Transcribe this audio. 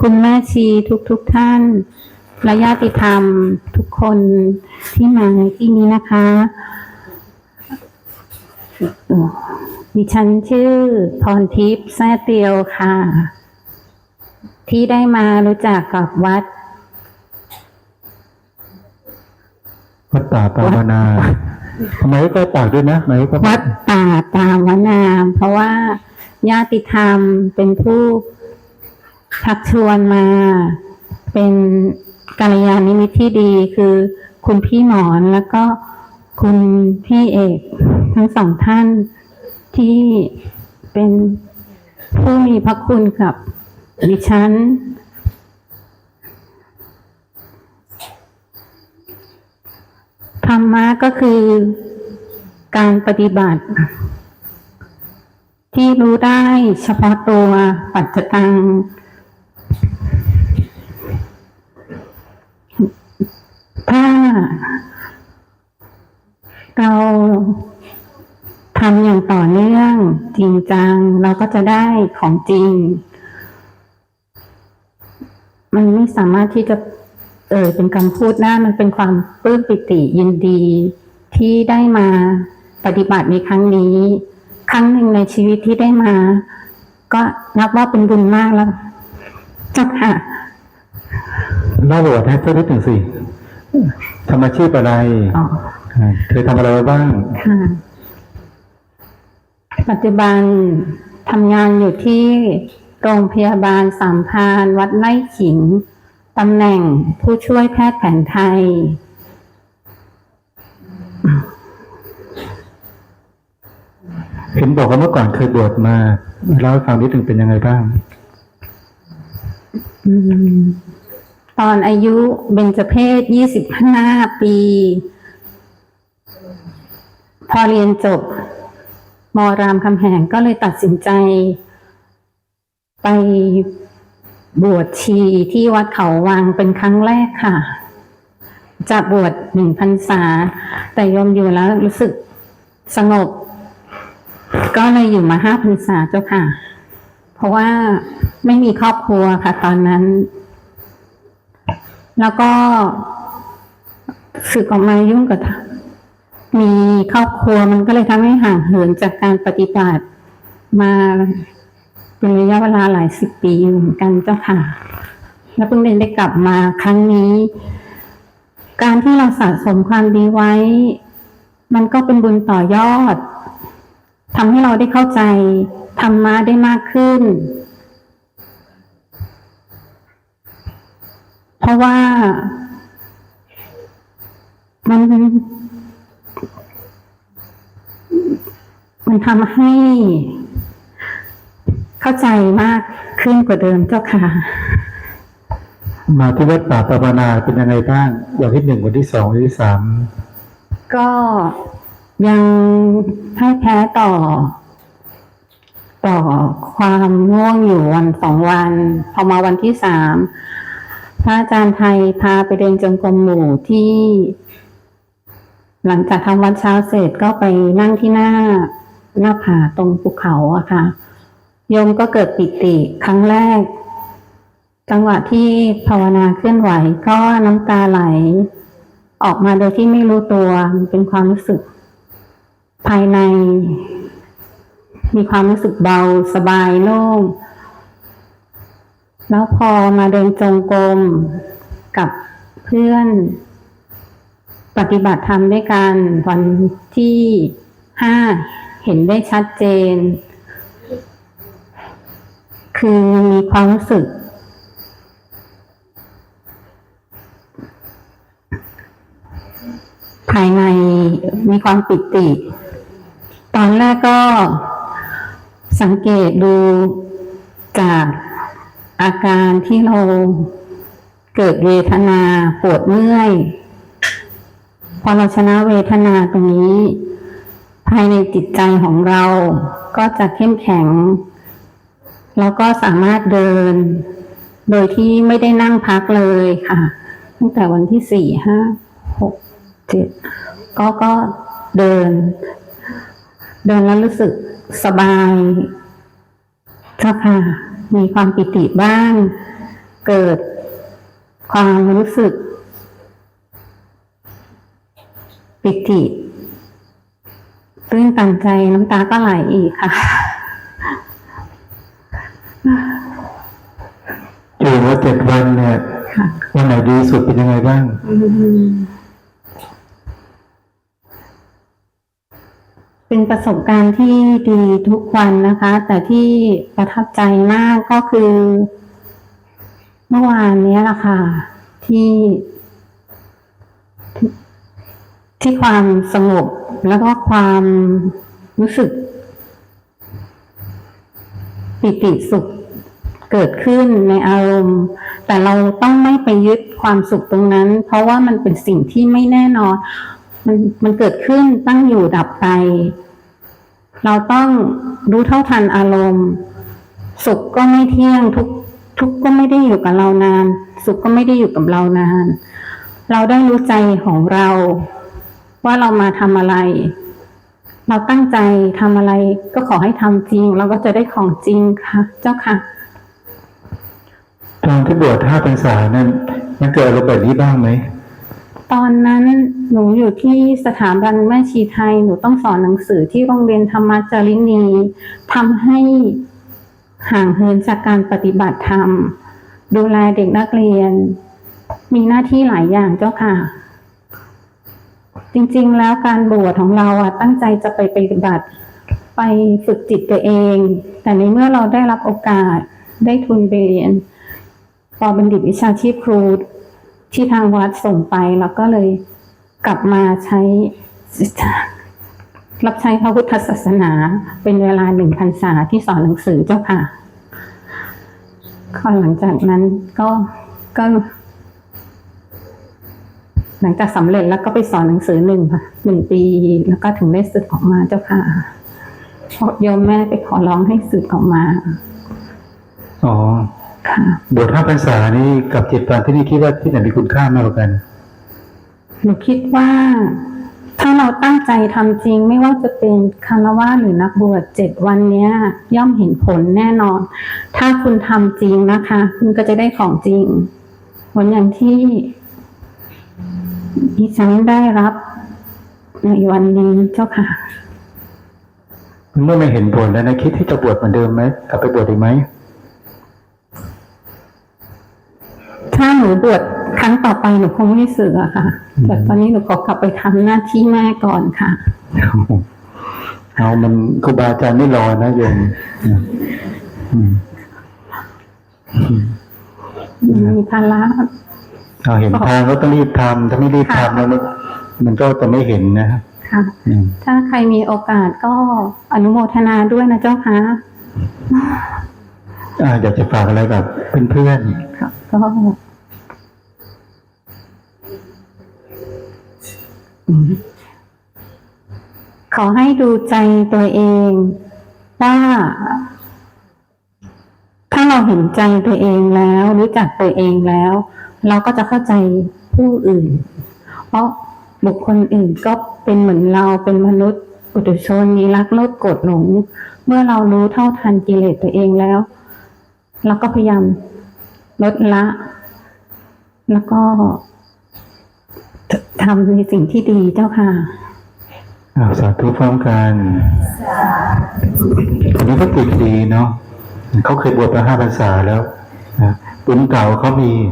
คุณแม่ชีทุกทุกๆท่านและญาติธรรมทุกคนที่มาในที่นี้นะคะเอ่อดิฉันชื่อพรทิพย์แซ่เตียวค่ะ ที่ได้มารู้จักกับวัด วัดป่าปาวนาทำไมก็ปากด้วยนะไหนก็วัดป่าตามวนามเพราะว่าญาติธรรมเป็นผู้ ชักชวนมาเป็นกัลยาณมิตรที่ดีคือคุณพี่หมอนแล้วก็คุณพี่เอกทั้งสองท่านที่เป็นผู้มีพระคุณกับดิฉัน ธรรมะก็คือการปฏิบัติ ที่รู้ได้เฉพาะตัวปัจจตัง ถ้า เราทำอย่างต่อเนื่องจริงจัง เราก็จะได้ของจริง มันไม่สามารถที่จะเออเป็นคำพูดได้มันเป็นความปลื้มปิติยินดีที่ได้มาปฏิบัติในครั้งนี้ ครั้งหนึ่งในชีวิตที่ได้มา ก็นับว่าเป็นบุญมากแล้วเจ้าค่ะเล่าประวัติให้สักนิดหนึ่งสิ ทำอาชีพอะไรอ๋ออ่าเคยทำอะไรมาบ้างค่ะปัจจุบันทำงานอยู่ที่โรงพยาบาลสามพรานวัดไร่ขิงตำแหน่งผู้ช่วยแพทย์แผนไทย เห็นบอกว่าเมื่อก่อนเคยบวชมาเล่าให้ฟังนิดหนึ่งเป็นยังไงบ้างอืม ตอนอายุเบญจเพศยี่สิบห้าปี พอเรียนจบ มรามคำแหงก็เลยตัดสินใจ ไปบวชชีที่วัดเขาวังเป็นครั้งแรกค่ะ จะบวชหนึ่งพรรษา แต่ยมอยู่แล้วรู้สึกสงบ ก็เลยอยู่มาห้าพรรษาเจ้าค่ะ เพราะว่าไม่มีครอบครัวค่ะ ตอนนั้น แล้วก็สึกออกมายุ่งกับมีครอบครัวมันก็เลยทำให้ห่างเหินจากการปฏิบัติมาเป็นระยะเวลาหลายสิบปีเหมือนกันเจ้าค่ะ แล้วเพิ่งได้กลับมาครั้งนี้ การที่เราสะสมความดีไว้ มันก็เป็นบุญต่อยอดทำให้เราได้เข้าใจธรรมะได้มากขึ้น เพราะว่า มันมันทำให้เข้าใจมากขึ้นกว่าเดิมเจ้าค่ะ มาที่วัดป่าปาวนาเป็นยังไงบ้างวันที่หนึ่งวันที่สองวันที่สามก็ยังให้แพ้ต่อ ต่อความง่วงอยู่วันสองวัน พอมาวันที่สาม พระอาจารย์ไทยพาไปเดินจงกรมหมู่ที่ หลังจากทำวัดเช้าเสร็จก็ไปนั่งที่หน้าหน้าผาตรงภูเขาอะค่ะโยมก็เกิดปิติครั้งแรก จังหวะที่ภาวนาเคลื่อนไหวก็น้ำตาไหล ออกมาโดยที่ไม่รู้ตัวเป็นความรู้สึก ภายใน มีความรู้สึกเบาสบายโล่ง แล้วพอมาเดินจงกรมกับเพื่อน ปฏิบัติธรรมด้วยกันวันที่ห้าเห็นได้ชัดเจน คือมีความรู้สึก ภายในมีความปิติ ตอนแรกก็สังเกตดูจาก อาการที่เราเกิดเวทนาปวดเมื่อย พอเราชนะเวทนาตรงนี้ ภายในจิตใจของเราก็จะเข้มแข็ง แล้วก็สามารถเดิน โดยที่ไม่ได้นั่งพักเลยค่ะ ตั้งแต่วันที่สี่ห้าหกเจ็ดก็ก็เดิน เดินแล้วรู้สึกสบายเจ้าค่ะ มีความปิติบ้าง เกิดความรู้สึก ปิติตื้นตันใจน้ำตาก็ไหลอีกค่ะอยู่มาเจ็ดวันเนี่ยค่ะวันไหนดีสุดเป็นยังไงบ้าง อืม เป็นประสบการณ์ที่ดีทุกวันนะคะ แต่ที่ประทับใจมากก็คือ เมื่อวานนี้ยแหละค่ะ ที่ ที่ความสงบแล้วก็ความรู้สึก ปิติสุขเกิดขึ้นในอารมณ์ แต่เราต้องไม่ไปยึดความสุขตรงนั้น เพราะว่ามันเป็นสิ่งที่ไม่แน่นอน มันมันเกิดขึ้นตั้งอยู่ดับไป เราต้องรู้เท่าทันอารมณ์ สุขก็ไม่เที่ยงทุกทุกก็ไม่ได้อยู่กับเรานาน สุขก็ไม่ได้อยู่กับเรานาน เราได้รู้ใจของเรา ว่าเรามาทำอะไร เราตั้งใจทำอะไร ก็ขอให้ทำจริง เราก็จะได้ของจริงค่ะ เจ้าค่ะตอนที่บวชห้าพรรษานั้นมันเกิดอารมณ์แบบนี้บ้างไหม ตอนนั้นหนูอยู่ที่สถาบันแม่ชีไทย หนูต้องสอนหนังสือที่โรงเรียนธรรมจารินีทำให้ห่างเหินจากการปฏิบัติธรรม ดูแลเด็กนักเรียน มีหน้าที่หลายอย่างเจ้าค่ะ จริงๆแล้วการบวชของเราอะตั้งใจจะไปปฏิบัติไปฝึกจิตตัวเอง แต่ในเมื่อเราได้รับโอกาสได้ทุนไปเรียนปอบัณฑิตวิชาชีพครู ที่ทางวัดส่งไปแล้วก็เลยกลับมาใช้รับใช้พระพุทธศาสนาเป็นเวลาหนึ่งพรรษาที่สอนหนังสือเจ้าค่ะก็หลังจากนั้นก็ก็ หลังจากสำเร็จแล้วก็ไปสอนหนังสือหนึ่งค่ะหนึ่งปีแล้วก็ถึงได้สึกออกมาเจ้าค่ะเพราะโยมแม่ไปขอร้องให้สึกออกมา อ๋อ บวชห้าพรรษานี่กับเจ็ดวันที่นี่คิดว่าที่ไหนมีคุณค่ามากกว่ากัน หนูคิดว่า ถ้าเราตั้งใจทำจริง ไม่ว่าจะเป็นคารวะหรือนักบวชเจ็ดวันเนี้ย ย่อมเห็นผลแน่นอน ถ้าคุณทำจริงนะคะ คุณก็จะได้ของจริงผลอย่างที่ดิฉันได้รับในวันนี้เจ้าค่ะ เมื่อไม่เห็นผลแล้วนะคิดที่จะบวชเหมือนเดิมไหมกลับไปบวชอีกไหม ถ้าหนูบวชครั้งต่อไปหนูคงไม่สึกอะค่ะ แต่ตอนนี้หนูขอกลับไปทำหน้าที่แม่ก่อนค่ะ เอามันครูบาอาจารย์ไม่รอนะโยมอืมมีภาระเอาเห็นทางก็ต้องรีบทำถ้าไม่รีบทำแล้วมันมันก็จะไม่เห็นนะค่ะอืมถ้าใครมีโอกาสก็อนุโมทนาด้วยนะเจ้าค่ะอ่าอยากจะฝากอะไรกับเพื่อนค่ะก็ ขอให้ดูใจตัวเองว่าถ้าเราเห็นใจตัวเองแล้วรู้จักตัวเองแล้ว เราก็จะเข้าใจผู้อื่น เพราะบุคคลอื่นก็เป็นเหมือนเราเป็นมนุษย์ปุถุชนมีรักโลภโกรธหลง เมื่อเรารู้เท่าทันกิเลสตัวเองแล้วเราก็พยายามลดละ แล้วก็ ทำในสิ่งที่ดีเจ้าค่ะอาสาธุพร้อมกันคนนี้ก็ติดดีเนาะเขาเคยบวชมาห้าภาษาแล้วนะบุญเก่าเขามี